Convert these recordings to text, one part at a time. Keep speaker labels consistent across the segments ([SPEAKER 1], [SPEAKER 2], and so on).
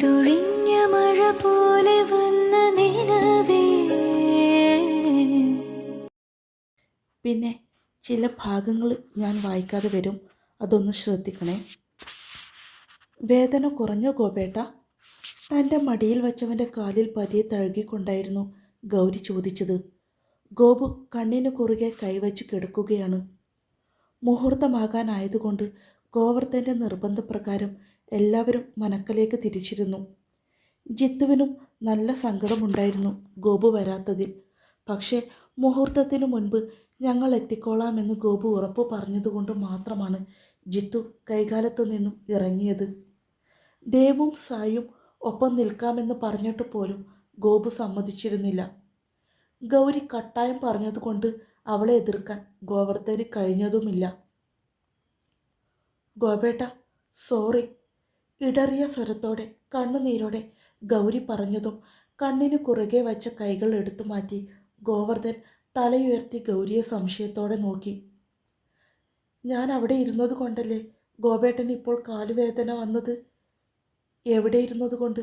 [SPEAKER 1] പെയ്തൊഴിഞ്ഞ മഴ പോലെ വന്ന നിലവേ.
[SPEAKER 2] പിന്നെ ചില ഭാഗങ്ങൾ ഞാൻ വായിക്കാതെ വരും. അതൊന്ന് ശ്രദ്ധിക്കണേ. വേദന കുറഞ്ഞ ഗോപേട്ട തന്റെ മടിയിൽ വച്ചവന്റെ കാലിൽ പതിയെ തഴുകിക്കൊണ്ടായിരുന്നു ഗൗരി ചോദിച്ചത്. ഗോപു കണ്ണിന് കുറുകെ കൈവച്ച് കിടക്കുകയാണ്. മുഹൂർത്തമാകാനായതുകൊണ്ട് ഗോവർദ്ധന്റെ നിർബന്ധപ്രകാരം എല്ലാവരും മനക്കലേക്ക് തിരിച്ചിരുന്നു. ജിത്തുവിനും നല്ല സങ്കടമുണ്ടായിരുന്നു ഗോപു വരാത്തതിൽ. പക്ഷേ മുഹൂർത്തത്തിനു മുൻപ് ഞങ്ങൾ എത്തിക്കോളാമെന്ന് ഗോപു ഉറപ്പ് പറഞ്ഞതുകൊണ്ട് മാത്രമാണ് ജിത്തു കൈകാലത്തു നിന്നും ഇറങ്ങിയത്. ദേവും സായും ഒപ്പം നിൽക്കാമെന്ന് പറഞ്ഞിട്ട് പോലും ഗോപു സമ്മതിച്ചിരുന്നില്ല. ഗൗരി കട്ടായം പറഞ്ഞതുകൊണ്ട് അവളെ എതിർക്കാൻ ഗോവർദ്ധന് കഴിഞ്ഞതുമില്ല. ഗോപേട്ട സോറി. ഇടറിയ സ്വരത്തോടെ കണ്ണുനീരോടെ ഗൗരി പറഞ്ഞതും കണ്ണിന് കുറുകെ വച്ച കൈകൾ എടുത്തു മാറ്റി ഗോവർദ്ധൻ തലയുയർത്തി ഗൗരിയെ സംശയത്തോടെ നോക്കി. ഞാൻ അവിടെ ഇരുന്നത് കൊണ്ടല്ലേ? ഗോപേട്ടൻ ഇപ്പോൾ കാലുവേദന വന്നത്? എവിടെ ഇരുന്നത് കൊണ്ട്?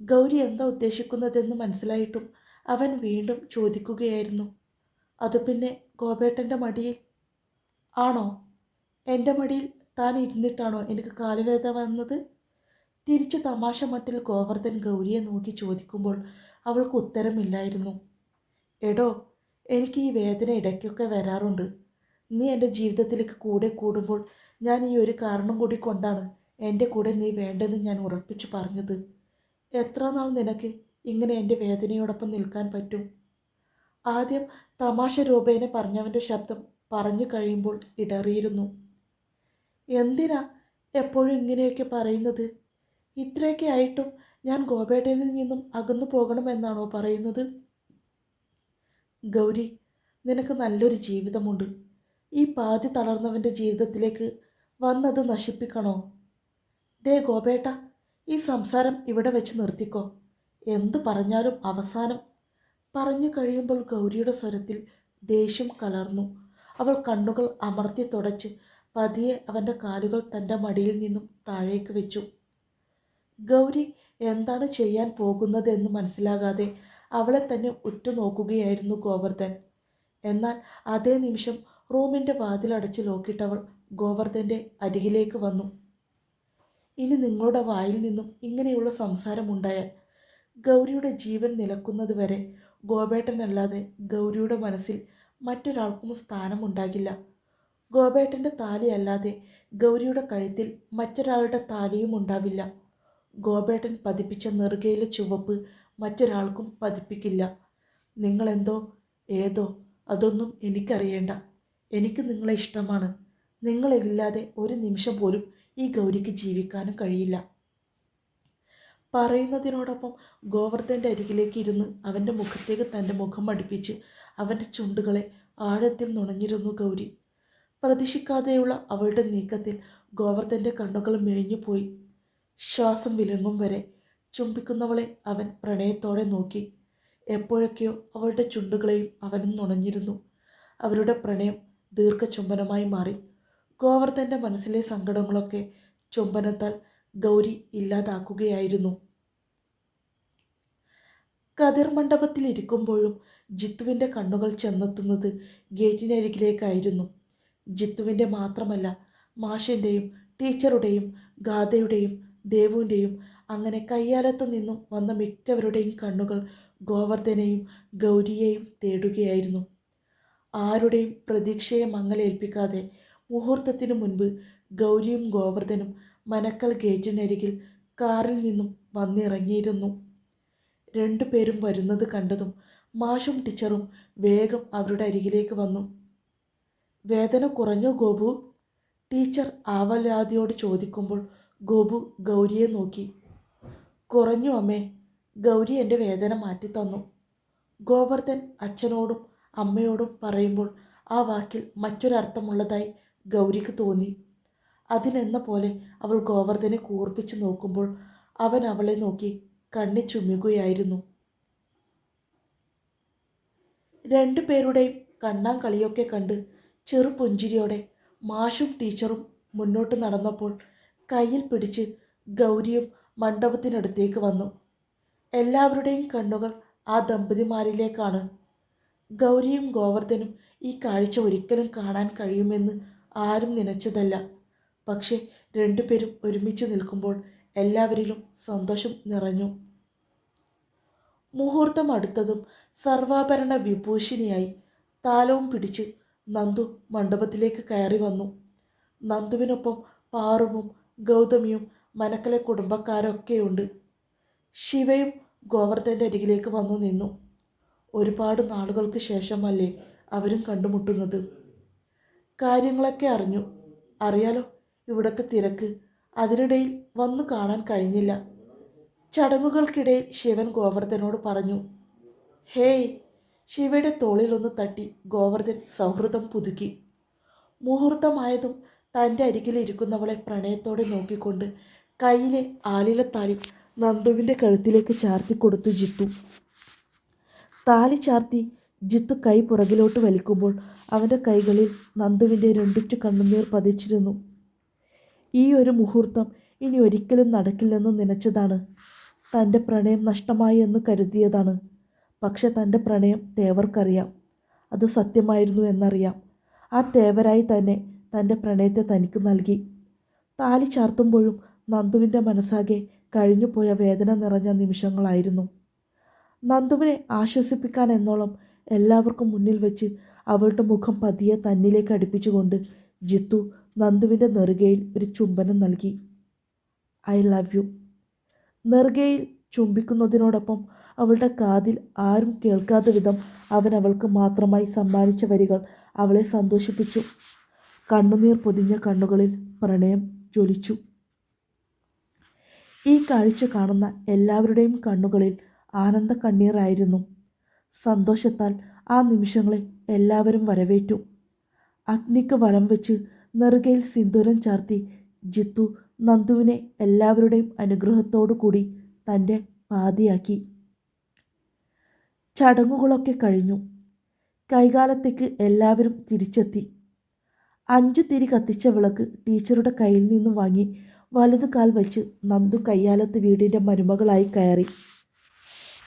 [SPEAKER 2] ഗൗരി എന്താ ഉദ്ദേശിക്കുന്നതെന്ന് മനസ്സിലായിട്ടും അവൻ വീണ്ടും ചോദിക്കുകയായിരുന്നു. അത് പിന്നെ ഗോപേട്ടന്റെ മടിയിൽ? ആണോ? എന്റെ മടിയിൽ താൻ ഇരുന്നിട്ടാണോ എനിക്ക് കാലുവേദന വന്നത്? തിരിച്ചു തമാശ മട്ടിൽ ഗോവർദ്ധൻ ഗൗരിയെ നോക്കി ചോദിക്കുമ്പോൾ അവൾക്ക് ഉത്തരമില്ലായിരുന്നു. എടോ എനിക്ക് ഈ വേദന ഇടയ്ക്കൊക്കെ വരാറുണ്ട്. നീ എന്റെ ജീവിതത്തിലേക്ക് കൂടെ കൂടുമ്പോൾ ഞാൻ ഈ ഒരു കാരണം കൂടി കൊണ്ടാണ് എന്റെ കൂടെ നീ വേണ്ടെന്ന് ഞാൻ ഉറപ്പിച്ചു പറഞ്ഞത്. എത്ര നാൾ നിനക്ക് ഇങ്ങനെ എന്റെ വേദനയോടൊപ്പം നിൽക്കാൻ പറ്റും? ആദ്യം തമാശ രൂപേനെ പറഞ്ഞവന്റെ ശബ്ദം പറഞ്ഞു കഴിയുമ്പോൾ ഇടറിയിരുന്നു. എന്തിനാ എപ്പോഴും ഇങ്ങനെയൊക്കെ പറയുന്നത്? ഇത്രയൊക്കെ ആയിട്ടും ഞാൻ ഗോപേട്ടനിൽ നിന്നും അകന്നു പോകണമെന്നാണോ പറയുന്നത്? ഗൗരി നിനക്ക് നല്ലൊരു ജീവിതമുണ്ട്. ഈ പാതി തളർന്നവന്റെ ജീവിതത്തിലേക്ക് വന്നത് നശിപ്പിക്കണോ? ദേ ഗോപേട്ട ഈ സംസാരം ഇവിടെ വെച്ച് നിർത്തിക്കോ. എന്തു പറഞ്ഞാലും അവസാനം. പറഞ്ഞു കഴിയുമ്പോൾ ഗൗരിയുടെ സ്വരത്തിൽ ദേഷ്യം കലർന്നു. അവൾ കണ്ണുകൾ അമർത്തി തുടച്ച് പതിയെ അവന്റെ കാലുകൾ തന്റെ മടിയിൽ നിന്നും താഴേക്ക് വെച്ചു. ഗൗരി എന്താണ് ചെയ്യാൻ പോകുന്നതെന്ന് മനസ്സിലാകാതെ അവളെ തന്നെ ഉറ്റുനോക്കുകയായിരുന്നു ഗോവർദ്ധൻ. എന്നാൽ അതേ നിമിഷം റൂമിന്റെ വാതിലടച്ച് നോക്കിയിട്ടവൾ ഗോവർദ്ധന്റെ അരികിലേക്ക് വന്നു. ഇനി നിങ്ങളുടെ വായിൽ നിന്നും ഇങ്ങനെയുള്ള സംസാരമുണ്ടായാൽ ഗൗരിയുടെ ജീവൻ നിലക്കുന്നത് വരെ ഗോപേട്ടനല്ലാതെ ഗൗരിയുടെ മനസ്സിൽ മറ്റൊരാൾക്കും സ്ഥാനമുണ്ടാകില്ല. ഗോപേട്ടന്റെ താലി അല്ലാതെ ഗൗരിയുടെ കഴുത്തിൽ മറ്റൊരാളുടെ താലിയും ഉണ്ടാവില്ല. ഗോപേട്ടൻ പതിപ്പിച്ച നെറുകയിലെ ചുവപ്പ് മറ്റൊരാൾക്കും പതിപ്പിക്കില്ല. നിങ്ങളെന്തോ ഏതോ അതൊന്നും എനിക്കറിയേണ്ട. എനിക്ക് നിങ്ങളെ ഇഷ്ടമാണ്. നിങ്ങളില്ലാതെ ഒരു നിമിഷം പോലും ഈ ഗൗരിക്ക് ജീവിക്കാനും കഴിയില്ല. പറയുന്നതിനോടൊപ്പം ഗോവർദ്ധന്റെ അരികിലേക്ക് ഇരുന്ന് അവന്റെ മുഖത്തേക്ക് തന്റെ മുഖം അടുപ്പിച്ച് അവന്റെ ചുണ്ടുകളെ ആഴത്തിൽ നുണഞ്ഞിരുന്നു ഗൗരി. പ്രതീക്ഷിക്കാതെയുള്ള അവളുടെ നീക്കത്തിൽ ഗോവർദ്ധന്റെ കണ്ണുകൾ മിഴിഞ്ഞുപോയി ശ്വാസം വിലങ്ങും വരെ ചുംബിക്കുന്നവളെ അവൻ പ്രണയത്തോടെ നോക്കി. എപ്പോഴൊക്കെയോ അവളുടെ ചുണ്ടുകളെയും അവനും നുണഞ്ഞിരുന്നു. അവരുടെ പ്രണയം ദീർഘചുംബനമായി മാറി. ഗോവർദ്ധന്റെ മനസ്സിലെ സങ്കടങ്ങളൊക്കെ ചുംബനത്താൽ ഗൗരി ഇല്ലാതാക്കുകയായിരുന്നു. കതിർ മണ്ഡപത്തിലിരിക്കുമ്പോഴും ജിത്തുവിന്റെ കണ്ണുകൾ ചെന്നെത്തുന്നത് ഗേറ്റിനരികിലേക്കായിരുന്നു. ജിത്തുവിന്റെ മാത്രമല്ല മാഷിന്റെയും ടീച്ചറുടെയും ഗാഥയുടെയും ദേവുവിന്റെയും അങ്ങനെ കയ്യാലത്ത് നിന്നും വന്ന മിക്കവരുടെയും കണ്ണുകൾ ഗോവർദ്ധനെയും ഗൗരിയെയും തേടുകയായിരുന്നു. ആരുടെയും പ്രതീക്ഷയെ മങ്ങലേൽപ്പിക്കാതെ മുഹൂർത്തത്തിനു മുൻപ് ഗൗരിയും ഗോവർദ്ധനും മനക്കൽ ഗേറ്റിനരികിൽ കാറിൽ നിന്നും വന്നിറങ്ങിയിരുന്നു. രണ്ടുപേരും വരുന്നത് കണ്ടതും മാഷും ടീച്ചറും വേഗം അവരുടെ അരികിലേക്ക് വന്നു. വേദന കുറഞ്ഞോ ഗോപു. ടീച്ചർ ആവലാതിയോട് ചോദിക്കുമ്പോൾ ഗോപു ഗൗരിയെ നോക്കി. കുറഞ്ഞു അമ്മേ ഗൗരി എന്റെ വേദന മാറ്റിത്തന്നു ഗോവർദ്ധൻ അച്ഛനോടും അമ്മയോടും പറയുമ്പോൾ ആ വാക്കിൽ മറ്റൊരർത്ഥമുള്ളതായി ഗൗരിക്ക് തോന്നി. അതിനെന്ന പോലെ അവൾ ഗോവർദ്ധനെ കൂർപ്പിച്ച് നോക്കുമ്പോൾ അവൻ അവളെ നോക്കി കണ്ണി ചുമ്മുകയായിരുന്നു രണ്ടുപേരുടെയും കണ്ണാം കളിയൊക്കെ കണ്ട് ചെറുപുഞ്ചിരിയോടെ മാഷും ടീച്ചറും മുന്നോട്ട് നടന്നപ്പോൾ കയ്യിൽ പിടിച്ച് ഗൗരിയും മണ്ഡപത്തിനടുത്തേക്ക് വന്നു. എല്ലാവരുടെയും കണ്ണുകൾ ആ ദമ്പതിമാരിലേക്കാണ്. ഗൗരിയും ഗോവർദ്ധനും ഈ കാഴ്ച ഒരിക്കലും കാണാൻ കഴിയുമെന്ന് ആരും നനച്ചതല്ല. പക്ഷേ രണ്ടുപേരും ഒരുമിച്ച് നിൽക്കുമ്പോൾ എല്ലാവരിലും സന്തോഷം നിറഞ്ഞു. മുഹൂർത്തം അടുത്തതും സർവാഭരണ വിഭൂഷിണിയായി താലവും പിടിച്ച് നന്ദു മണ്ഡപത്തിലേക്ക് കയറി വന്നു. നന്ദുവിനൊപ്പം പാറുവും ഗൗതമിയും മനക്കലെ കുടുംബക്കാരൊക്കെയുണ്ട്. ശിവയും ഗോവർദ്ധന്റെ അരികിലേക്ക് വന്നു നിന്നു. ഒരുപാട് നാളുകൾക്ക് ശേഷമല്ലേ അവരും കണ്ടുമുട്ടുന്നത്. കാര്യങ്ങളൊക്കെ അറിഞ്ഞു. അറിയാലോ ഇവിടുത്തെ തിരക്ക്. അതിനിടയിൽ വന്നു കാണാൻ കഴിഞ്ഞില്ല. ചടങ്ങുകൾക്കിടയിൽ ശിവൻ ഗോവർദ്ധനോട് പറഞ്ഞു ഹേയ് ശിവയുടെ തോളിലൊന്ന് തട്ടി ഗോവർദ്ധൻ സൗഹൃദം പുതുക്കി. മുഹൂർത്തമായതും തന്റെ അരികിലിരിക്കുന്നവളെ പ്രണയത്തോടെ നോക്കിക്കൊണ്ട് കയ്യിലെ ആലിലത്താലി നന്ദുവിന്റെ കഴുത്തിലേക്ക് ചാർത്തി കൊടുത്തു ജിത്തു. താലി ചാർത്തി ജിത്തു കൈ പുറകിലോട്ട് വലിക്കുമ്പോൾ അവന്റെ കൈകളിൽ നന്ദുവിന്റെ രണ്ടുറ്റു കണ്ണുനീർ പതിച്ചിരുന്നു. ഈ ഒരു മുഹൂർത്തം ഇനി ഒരിക്കലും നടക്കില്ലെന്ന് നനച്ചതാണ്. തന്റെ പ്രണയം നഷ്ടമായി എന്ന് കരുതിയതാണ്. പക്ഷെ തന്റെ പ്രണയം തേവർക്കറിയാം. അത് സത്യമായിരുന്നു എന്നറിയാം. ആ തേവരായി തന്നെ തന്റെ പ്രണയത്തെ തനിക്ക് നൽകി. താലി ചാർത്തുമ്പോഴും നന്ദുവിന്റെ മനസ്സാകെ കഴിഞ്ഞുപോയ വേദന നിറഞ്ഞ നിമിഷങ്ങളായിരുന്നു. നന്ദുവിനെ ആശ്വസിപ്പിക്കാൻ എന്നോളം എല്ലാവർക്കും മുന്നിൽ വെച്ച് അവളുടെ മുഖം പതിയെ തന്നിലേക്ക് അടുപ്പിച്ചുകൊണ്ട് ജിത്തു നന്ദുവിന്റെ നെറുകയിൽ ഒരു ചുംബനം നൽകി. I love you. നെറുകയിൽ ചുംബിക്കുന്നതിനോടൊപ്പം അവളുടെ കാതിൽ ആരും കേൾക്കാത്ത വിധം അവൻ അവൾക്ക് മാത്രമായി സമ്മാനിച്ച വരികൾ അവളെ സന്തോഷിപ്പിച്ചു. കണ്ണുനീർ പൊതിഞ്ഞ കണ്ണുകളിൽ പ്രണയം ജ്വലിച്ചു. ഈ കാഴ്ച കാണുന്ന എല്ലാവരുടെയും കണ്ണുകളിൽ ആനന്ദ കണ്ണീറായിരുന്നു സന്തോഷത്താൽ ആ നിമിഷങ്ങളെ എല്ലാവരും വരവേറ്റു. അഗ്നിക്ക് വലം വെച്ച് നെറുകയിൽ സിന്ദൂരം ചാർത്തി ജിത്തു നന്ദുവിനെ എല്ലാവരുടെയും അനുഗ്രഹത്തോടു കൂടി തന്റെ പാതിയാക്കി. ചടങ്ങുകളൊക്കെ കഴിഞ്ഞു. കൈകാലത്തേക്ക് എല്ലാവരും തിരിച്ചെത്തി. അഞ്ചു തിരി കത്തിച്ച വിളക്ക് ടീച്ചറുടെ കയ്യിൽ നിന്നും വാങ്ങി വലതു കാൽ വച്ച് നന്ദു കയ്യാലത്ത് വീടിന്റെ മരുമകളായി കയറി.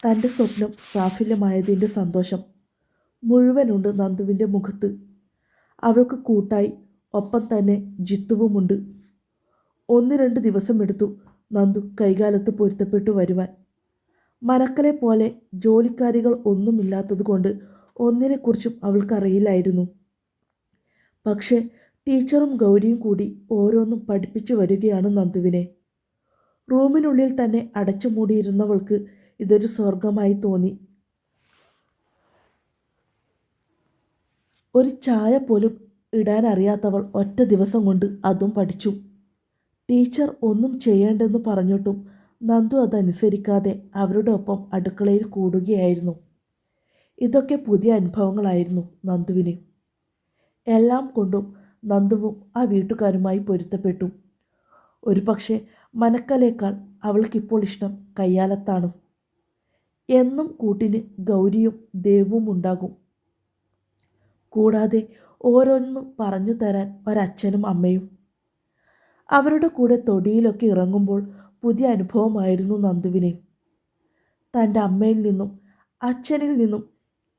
[SPEAKER 2] തന്റെ സ്വപ്നം സാഫല്യമായതിന്റെ സന്തോഷം മുഴുവനുണ്ട് നന്ദുവിന്റെ മുഖത്ത്. അവൾക്ക് കൂട്ടായി ഒപ്പം തന്നെ ജിത്തുവുമുണ്ട്. ഒന്ന് രണ്ട് ദിവസം എടുത്തു നന്ദു കൈകാലത്ത് പൊരുത്തപ്പെട്ടു വരുവാൻ. മനക്കലെ പോലെ ജോലിക്കാരികൾ ഒന്നുമില്ലാത്തതുകൊണ്ട് ഒന്നിനെക്കുറിച്ചും അവൾക്കറിയില്ലായിരുന്നു. പക്ഷേ ടീച്ചറും ഗൗരിയും കൂടി ഓരോന്നും പഠിപ്പിച്ചു വരികയാണ് നന്ദുവിനെ. റൂമിനുള്ളിൽ തന്നെ അടച്ചു മൂടിയിരുന്നവൾക്ക് ഇതൊരു സ്വർഗമായി തോന്നി. ഒരു ചായ പോലും ഇടാൻ അറിയാത്തവൾ ഒറ്റ ദിവസം കൊണ്ട് അതും പഠിച്ചു. ടീച്ചർ ഒന്നും ചെയ്യേണ്ടെന്ന് പറഞ്ഞിട്ടും നന്ദു അതനുസരിക്കാതെ അവരുടെ ഒപ്പം അടുക്കളയിൽ കൂടുകയായിരുന്നു. ഇതൊക്കെ പുതിയ അനുഭവങ്ങളായിരുന്നു നന്ദുവിന്. എല്ലാം കൊണ്ടും നന്ദുവും ആ വീട്ടുകാരുമായി പൊരുത്തപ്പെട്ടു. ഒരു പക്ഷേ മനക്കലേക്കാൾ അവൾക്കിപ്പോൾ ഇഷ്ടം കയ്യാലത്താണ്. എന്നും കൂട്ടിന് ഗൗരിയും ദേവും ഉണ്ടാകും. കൂടാതെ ഓരോന്നും പറഞ്ഞു തരാൻ ഒരച്ഛനും അമ്മയും അവരുടെ കൂടെ തൊടിയിലൊക്കെ ഇറങ്ങുമ്പോൾ പുതിയ അനുഭവമായിരുന്നു നന്ദുവിനെ. തന്റെ അമ്മയിൽ നിന്നും അച്ഛനിൽ നിന്നും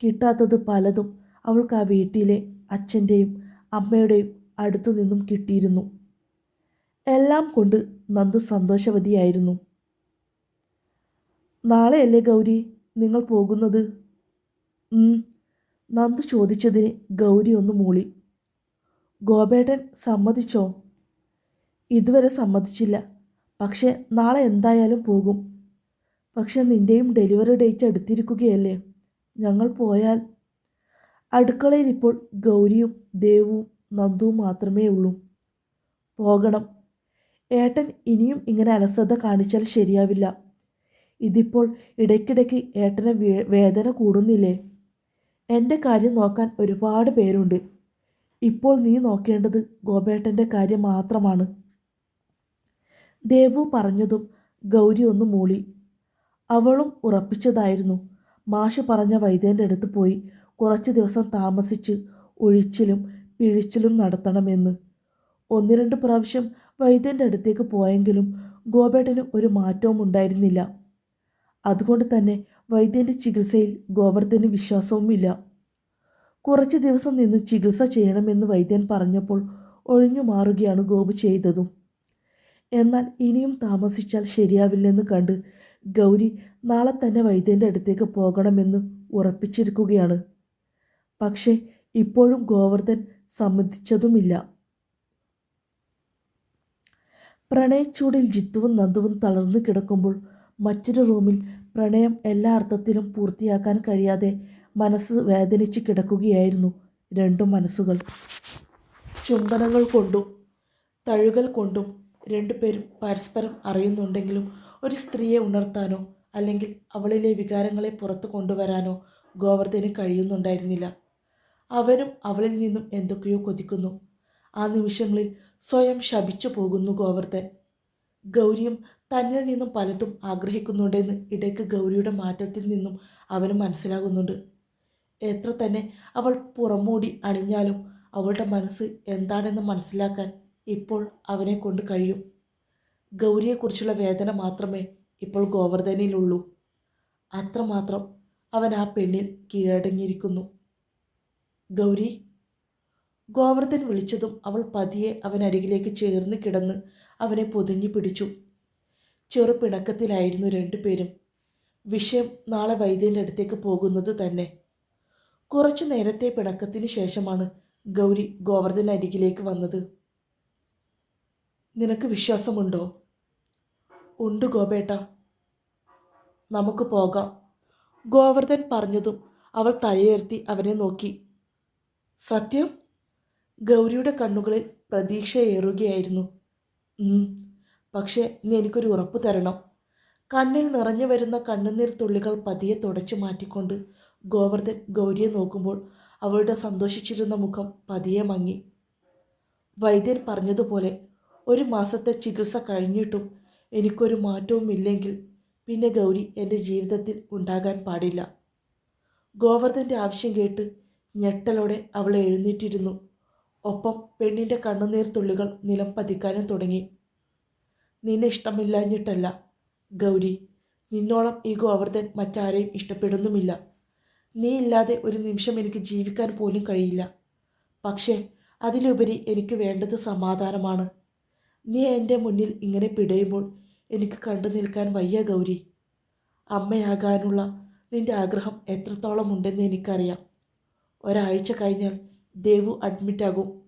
[SPEAKER 2] കിട്ടാത്തത് പലതും അവൾക്ക് ആ വീട്ടിലെ അച്ഛന്റെയും അമ്മയുടെയും അടുത്തു നിന്നും കിട്ടിയിരുന്നു. എല്ലാം കൊണ്ട് നന്ദു സന്തോഷവതിയായിരുന്നു. നാളെയല്ലേ ഗൗരി? നിങ്ങൾ പോകുന്നത്? നന്ദു ചോദിച്ചതിന് ഗൗരി ഒന്ന് മൂളി. ഗോപേട്ടൻ സമ്മതിച്ചോ? ഇതുവരെ സമ്മതിച്ചില്ല. പക്ഷെ നാളെ എന്തായാലും പോകും. പക്ഷെ നിന്റെയും ഡെലിവറി ഡേറ്റ് അടുത്തിരിക്കുകയല്ലേ? ഞങ്ങൾ പോയാൽ അടുക്കളയിൽ ഇപ്പോൾ ഗൗരിയും ദേവും നന്ദുവും മാത്രമേ ഉള്ളൂ. പോകണം. ഏട്ടൻ ഇനിയും ഇങ്ങനെ അലസത കാണിച്ചാൽ ശരിയാവില്ല. ഇതിപ്പോൾ ഇടയ്ക്കിടയ്ക്ക് ഏട്ടന് വേദന കൂടുന്നില്ലേ? എന്റെ കാര്യം നോക്കാൻ ഒരുപാട് പേരുണ്ട്. ഇപ്പോൾ നീ നോക്കേണ്ടത് ഗോപേട്ടന്റെ കാര്യം മാത്രമാണ്. ദേവു പറഞ്ഞതും ഗൗരി ഒന്ന് മൂളി. അവളും ഉറപ്പിച്ചതായിരുന്നു. മാഷ് പറഞ്ഞ വൈദ്യന്റെ അടുത്ത് പോയി കുറച്ച് ദിവസം താമസിച്ച് ഒഴിച്ചിലും പിഴിച്ചിലും നടത്തണമെന്ന്. ഒന്ന് രണ്ട് പ്രാവശ്യം വൈദ്യന്റെ അടുത്തേക്ക് പോയെങ്കിലും ഗോപേട്ടന് ഒരു മാറ്റവും ഉണ്ടായിരുന്നില്ല. അതുകൊണ്ട് തന്നെ വൈദ്യന്റെ ചികിത്സയിൽ ഗോവർദ്ധന് വിശ്വാസവുമില്ല. കുറച്ച് ദിവസം നിന്ന് ചികിത്സ ചെയ്യണമെന്ന് വൈദ്യൻ പറഞ്ഞപ്പോൾ ഒഴിഞ്ഞു മാറുകയാണ് ഗോപു ചെയ്തതും. എന്നാൽ ഇനിയും താമസിച്ചാൽ ശരിയാവില്ലെന്ന് കണ്ട് ഗൗരി നാളെ തന്നെ വൈദ്യന്റെ അടുത്തേക്ക് പോകണമെന്ന് ഉറപ്പിച്ചിരിക്കുകയാണ്. പക്ഷേ ഇപ്പോഴും ഗോവർദ്ധൻ സമ്മതിച്ചതുമില്ല. പ്രണയച്ചൂടിൽ ജിത്തുവും നന്ദുവും തളർന്നു കിടക്കുമ്പോൾ മറ്റൊരു റൂമിൽ പ്രണയം എല്ലാ അർത്ഥത്തിലും പൂർത്തിയാക്കാൻ കഴിയാതെ മനസ്സ് വേദനിച്ച് കിടക്കുകയായിരുന്നു രണ്ടു മനസ്സുകൾ. ചുംബനങ്ങൾ കൊണ്ടും തഴുകൽ കൊണ്ടും രണ്ടുപേരും പരസ്പരം അറിയുന്നുണ്ടെങ്കിലും ഒരു സ്ത്രീയെ ഉണർത്താനോ അല്ലെങ്കിൽ അവളിലെ വികാരങ്ങളെ പുറത്തു കൊണ്ടുവരാനോ ഗോവർദ്ധന് കഴിയുന്നുണ്ടായിരുന്നില്ല. അവനും അവളിൽ നിന്നും എന്തൊക്കെയോ കൊതിക്കുന്നു. ആ നിമിഷങ്ങളിൽ സ്വയം ശപിച്ചു പോകുന്നു ഗോവർദ്ധൻ. ഗൗരിയും തന്നിൽ നിന്നും പലതും ആഗ്രഹിക്കുന്നുണ്ടെന്ന് ഇടയ്ക്ക് ഗൗരിയുടെ മാറ്റത്തിൽ നിന്നും അവന് മനസ്സിലാകുന്നുണ്ട്. എത്ര തന്നെ അവൾ പുറമൂടി അണിഞ്ഞാലും അവളുടെ മനസ്സ് എന്താണെന്ന് മനസ്സിലാക്കാൻ ഇപ്പോൾ അവനെ കൊണ്ട് കഴിയും. ഗൗരിയെക്കുറിച്ചുള്ള വേദന മാത്രമേ ഇപ്പോൾ ഗോവർദ്ധനിലുള്ളൂ അത്രമാത്രം അവൻ ആ പെണ്ണിൽ കീഴടങ്ങിയിരിക്കുന്നു. ഗൗരി ഗോവർദ്ധൻ വിളിച്ചതും അവൾ പതിയെ അവൻ അരികിലേക്ക് ചേർന്ന് കിടന്ന് അവനെ പൊതിഞ്ഞു പിടിച്ചു. ചെറു പിണക്കത്തിലായിരുന്നു രണ്ടുപേരും. വിഷയം നാളെ വൈദ്യന്റെ അടുത്തേക്ക് പോകുന്നത് തന്നെ. കുറച്ചു നേരത്തെ പിണക്കത്തിന് ശേഷമാണ് ഗൗരി ഗോവർദ്ധൻ അരികിലേക്ക് വന്നത്. നിനക്ക് വിശ്വാസമുണ്ടോ? ഉണ്ട് ഗോപേട്ട. നമുക്ക് പോകാം. ഗോവർദ്ധൻ പറഞ്ഞതും അവൾ തലയുയർത്തി അവനെ നോക്കി. സത്യം? ഗൗരിയുടെ കണ്ണുകളിൽ പ്രതീക്ഷയേറുകയായിരുന്നു. "ഉം, പക്ഷേ നീ എനിക്കൊരു ഉറപ്പ് തരണം. കണ്ണിൽ നിറഞ്ഞു വരുന്ന കണ്ണുനീർ തുള്ളികൾ പതിയെ തുടച്ചു മാറ്റിക്കൊണ്ട് ഗോവർദ്ധൻ ഗൗരിയെ നോക്കുമ്പോൾ അവളുടെ സന്തോഷിച്ചിരുന്ന മുഖം പതിയെ മങ്ങി. വൈദ്യൻ പറഞ്ഞതുപോലെ ഒരു മാസത്തെ ചികിത്സ കഴിഞ്ഞിട്ടും എനിക്കൊരു മാറ്റവും ഇല്ലെങ്കിൽ പിന്നെ ഗൗരി എന്റെ ജീവിതത്തിൽ ഉണ്ടാകാൻ പാടില്ല. ഗോവർദ്ധന്റെ ആവശ്യം കേട്ട് ഞെട്ടലോടെ അവൾ എഴുന്നേറ്റിരുന്നു. ഒപ്പം പെണ്ണിന്റെ കണ്ണുനീർ തുള്ളികൾ നിലം പതിക്കാനും തുടങ്ങി. നിന്നെ ഇഷ്ടമില്ലാഞ്ഞിട്ടല്ല ഗൗരി. നിന്നോളം ഈ ഗോവർദ്ധൻ മറ്റാരെയും ഇഷ്ടപ്പെടുന്നുമില്ല. നീ ഇല്ലാതെ ഒരു നിമിഷം എനിക്ക് ജീവിക്കാൻ പോലും കഴിയില്ല. പക്ഷേ അതിലുപരി എനിക്ക് വേണ്ടത് സമാധാനമാണ്. നീ എന്റെ മുന്നിൽ ഇങ്ങനെ പിടയുമ്പോൾ എനിക്ക് കണ്ടു നിൽക്കാൻ വയ്യ ഗൗരി. അമ്മയാകാനുള്ള നിന്റെ ആഗ്രഹം എത്രത്തോളം ഉണ്ടെന്ന് എനിക്കറിയാം. ഒരാഴ്ച കഴിഞ്ഞാൽ ദേവു അഡ്മിറ്റാകും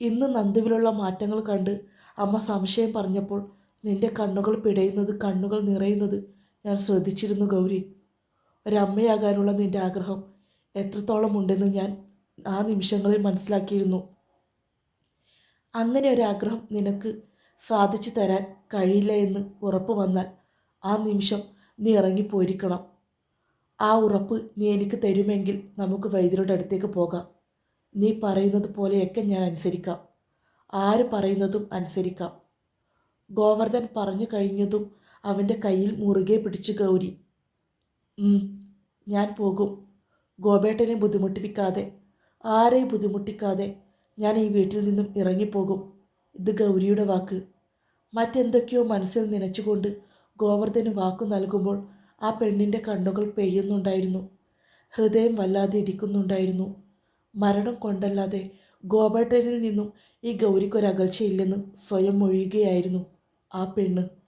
[SPEAKER 2] ഇന്ന് നന്ദുവിലുള്ള മാറ്റങ്ങൾ കണ്ട് അമ്മ സംശയം പറഞ്ഞപ്പോൾ നിന്റെ കണ്ണുകൾ പിടയുന്നത് കണ്ണുകൾ നിറയുന്നത് ഞാൻ ശ്രദ്ധിച്ചിരുന്നു ഗൗരി. ഒരമ്മയാകാനുള്ള നിന്റെ ആഗ്രഹം എത്രത്തോളം ഉണ്ടെന്ന് ഞാൻ ആ നിമിഷങ്ങളിൽ മനസ്സിലാക്കിയിരുന്നു. അങ്ങനെ ഒരാഗ്രഹം നിനക്ക് സാധിച്ചു തരാൻ കഴിയില്ല എന്ന് ഉറപ്പ് വന്നാൽ ആ നിമിഷം നീ ഇറങ്ങിപ്പോയിരിക്കണം ആ ഉറപ്പ് നീ എനിക്ക് തരുമെങ്കിൽ നമുക്ക് വൈദ്യരുടെ അടുത്തേക്ക് പോകാം. നീ പറയുന്നത് പോലെയൊക്കെ ഞാൻ അനുസരിക്കാം. ആര് പറയുന്നതും അനുസരിക്കാം. ഗോവർദ്ധൻ പറഞ്ഞു കഴിഞ്ഞതും അവന്റെ കയ്യിൽ മുറുകെ പിടിച്ചു ഗൗരി ഞാൻ പോകും. ഗോപേട്ടനെ ബുദ്ധിമുട്ടിപ്പിക്കാതെ ആരെയും ബുദ്ധിമുട്ടിക്കാതെ ഞാൻ ഈ വീട്ടിൽ നിന്നും ഇറങ്ങിപ്പോകും. ഇത് ഗൗരിയുടെ വാക്ക്. മറ്റെന്തൊക്കെയോ മനസ്സിൽ നനച്ചുകൊണ്ട് ഗോവർദ്ധന് വാക്കു നൽകുമ്പോൾ ആ പെണ്ണിന്റെ കണ്ണുകൾ പെയ്യുന്നുണ്ടായിരുന്നു. ഹൃദയം വല്ലാതെ ഇടിക്കുന്നുണ്ടായിരുന്നു. മരണം കൊണ്ടല്ലാതെ ഗോവർദ്ധനിൽ നിന്നും ഈ ഗൗരിക്കൊരകൽച്ചയില്ലെന്ന് സ്വയം ഒഴിയുകയായിരുന്നു ആ പെണ്ണ്.